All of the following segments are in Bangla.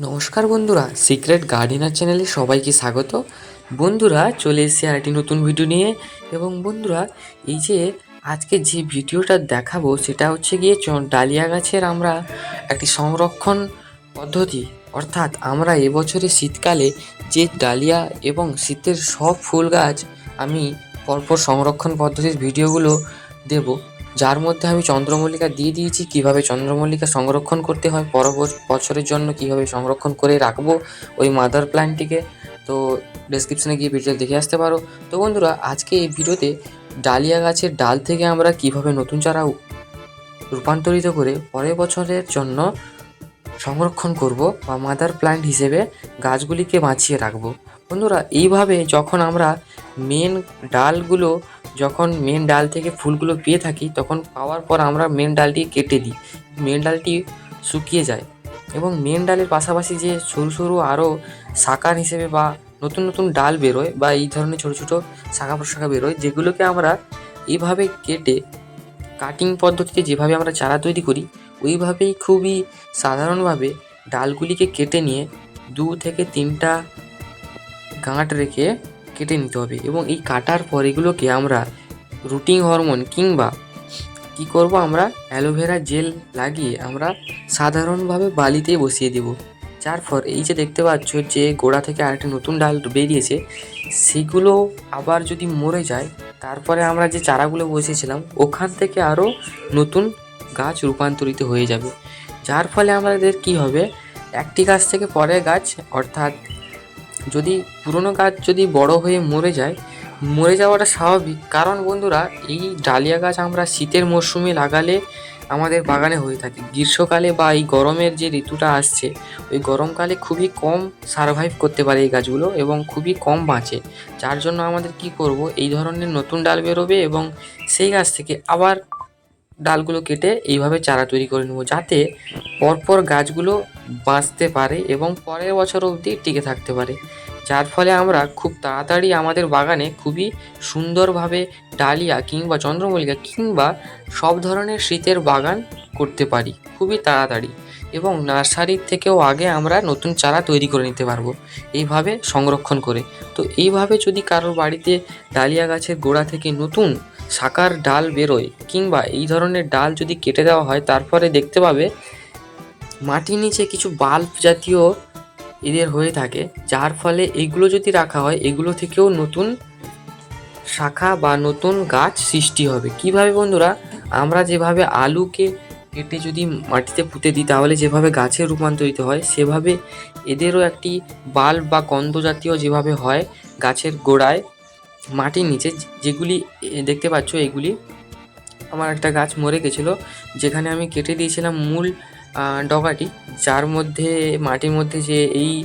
নমস্কার বন্ধুরা, সিক্রেট গার্ডেনার চ্যানেলে সবাইকে স্বাগত। বন্ধুরা, চলে এসেছে আরেকটি নতুন ভিডিও নিয়ে। এবং বন্ধুরা, এই যে আজকে যে ভিডিওটা দেখাবো, সেটা হচ্ছে গিয়ে চ- ডালিয়া গাছের আমরা একটি সংরক্ষণ পদ্ধতি। অর্থাৎ আমরা এবছরে শীতকালে যে ডালিয়া এবং শীতের সব ফুল গাছ আমি পরপর সংরক্ষণ পদ্ধতির ভিডিওগুলো দেব। যার মধ্যে আমি চন্দ্রমল্লিকা দিয়ে দিয়েছি, কীভাবে চন্দ্রমল্লিকা সংরক্ষণ করতে হয় পর বছরের জন্য কীভাবে সংরক্ষণ করে রাখব ওই মাদার প্ল্যান্টটিকে তো ডেসক্রিপশনে গিয়ে ভিডিও দেখে আসতে পারো। তো বন্ধুরা, আজকে এই ভিডিওতে ডালিয়া গাছের ডাল থেকে আমরা কীভাবে নতুন চারা রূপান্তরিত করে পরের বছরের জন্য সংরক্ষণ করব বা মাদার প্ল্যান্ট হিসেবে গাছগুলিকে বাঁচিয়ে রাখব। বন্ধুরা, এইভাবে যখন আমরা মেন ডালগুলো যখন মেন ডাল থেকে ফুলগুলো পেয়ে থাকি, তখন পাওয়ার পর আমরা মেন ডালটি কেটে দিই। মেন ডালটি শুকিয়ে যায় এবং মেন ডালের পাশাপাশি যে সরু সরু আরও শাখার হিসেবে বা নতুন নতুন ডাল বেরোয় বা এই ধরনের ছোটো ছোটো শাখা প্রশাখা বেরোয়, যেগুলোকে আমরা এইভাবে কেটে কাটিং পদ্ধতিতে যেভাবে আমরা চারা তৈরি করি, ওইভাবেই খুবই সাধারণভাবে ডালগুলিকে কেটে নিয়ে দু থেকে তিনটা গাঁট রেখে কেটে নিতে হবে এবং এই কাটার পর এগুলোকে আমরা রুটিং হরমোন কিংবা কি করব আমরা অ্যালোভেরা জেল লাগিয়ে আমরা সাধারণভাবে বালিতে বসিয়ে দেব। যার পর এই যে দেখতে পাচ্ছ যে গোড়া থেকে আরেকটা নতুন ডাল বেরিয়েছে, সেগুলো আবার যদি মরে যায়, তারপরে আমরা যে চারাগুলো বসিয়েছিলাম, ওখান থেকে আরও নতুন গাছ রূপান্তরিত হয়ে যাবে। যার ফলে আমাদের কি হবে, একটি গাছ থেকে পরের গাছ, অর্থাৎ যদি পুরনো গাছ যদি বড় হয়ে মরে যায়, মরে যাওয়াটা স্বাভাবিক। কারণ বন্ধুরা, এই ডালিয়া গাছ আমরা শীতের মরশুমে লাগালে আমাদের বাগানে হয়ে থাকে। গ্রীষ্মকালে বা এই গরমের যে ঋতুটা আসছে, ওই গরমকালে খুবই কম সারভাইভ করতে পারে এই গাছগুলো এবং খুবই কম বাঁচে। যার জন্য আমাদের কি করব? এই ধরনের নতুন ডাল বেরোবে এবং সেই গাছ থেকে আবার ডালগুলো কেটে এইভাবে চারা তৈরি করে নেব, যাতে পরপর গাছগুলো বাঁচতে পারে এবং পরের বছর অবধি টিকে থাকতে পারে। যার ফলে আমরা খুব তাড়াতাড়ি আমাদের বাগানে খুবই সুন্দরভাবে ডালিয়া কিংবা চন্দ্রমল্লিকা কিংবা সব ধরনের শীতের বাগান করতে পারি, খুবই তাড়াতাড়ি। এবং নার্সারির থেকেও আগে আমরা নতুন চারা তৈরি করে নিতে পারব, এইভাবে সংরক্ষণ করে। তো এইভাবে যদি কারোর বাড়িতে ডালিয়া গাছের গোড়া থেকে নতুন শাকার ডাল বেরোয় কিংবা এই ধরনের ডাল যদি কেটে দেওয়া হয়, তারপরে দেখতে পাবে মাটির নিচে কিছু বাল্ব জাতীয় এদের হয়ে থাকে, যার ফলে এগুলো যদি রাখা হয়, এগুলো থেকেও নতুন শাখা বা নতুন গাছ সৃষ্টি হবে। কীভাবে বন্ধুরা? আমরা যেভাবে আলুকে কেটে যদি মাটিতে পুঁতে দিই, তাহলে যেভাবে গাছে রূপান্তরিত হয়, সেভাবে এদেরও একটি বাল্ব বা কন্দ জাতীয় যেভাবে হয় গাছের গোড়ায়, মাটির নিচে, যেগুলি দেখতে পাচ্ছ এগুলি, আমার একটা গাছ মরে গেছিল, যেখানে আমি কেটে দিয়েছিলাম মূল ডগাটি, যার মধ্যে, মাটির মধ্যে যে এই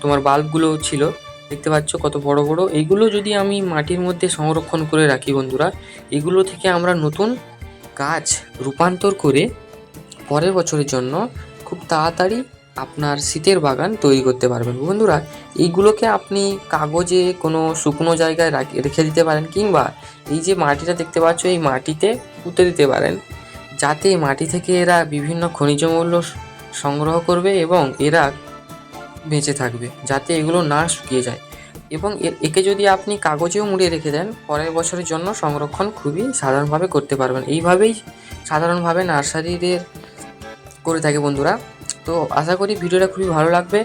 তোমার বাল্বগুলো ছিল, দেখতে পাচ্ছ কত বড় বড়। এইগুলো যদি আমি মাটির মধ্যে সংরক্ষণ করে রাখি বন্ধুরা, এগুলো থেকে আমরা নতুন গাছ রূপান্তর করে পরের বছরের জন্য খুব তাড়াতাড়ি আপনার শীতের বাগান তৈরি করতে পারবেন। বন্ধুরা, এইগুলোকে আপনি কাগজে কোনো শুকনো জায়গায় রাখ- রেখে দিতে পারেন কিংবা এই যে মাটিটা দেখতে পাচ্ছ, এই মাটিতে পুঁতে দিতে পারেন। যাতে মাটি থেকে এরা বিভিন্ন খনিজ মূল্য সংগ্রহ করবে এবং এরা বেঁচে থাকবে, যাতে এগুলো না শুকিয়ে যায়। এবং একে যদি আপনি কাগজেও মুড়িয়ে রেখে দেন, পরের বছরের জন্য সংরক্ষণ খুবই সাধারণভাবে করতে পারবেন। এইভাবেই সাধারণভাবে নার্সারিদের করে থাকে বন্ধুরা। তো আশা করি ভিডিওটা খুবই ভালো লাগবে।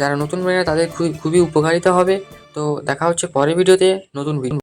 যারা নতুন বেড়ে তাদের খুবই খুবই উপকারিতা হবে। তো দেখা হচ্ছে পরের ভিডিওতে নতুন ভিডিও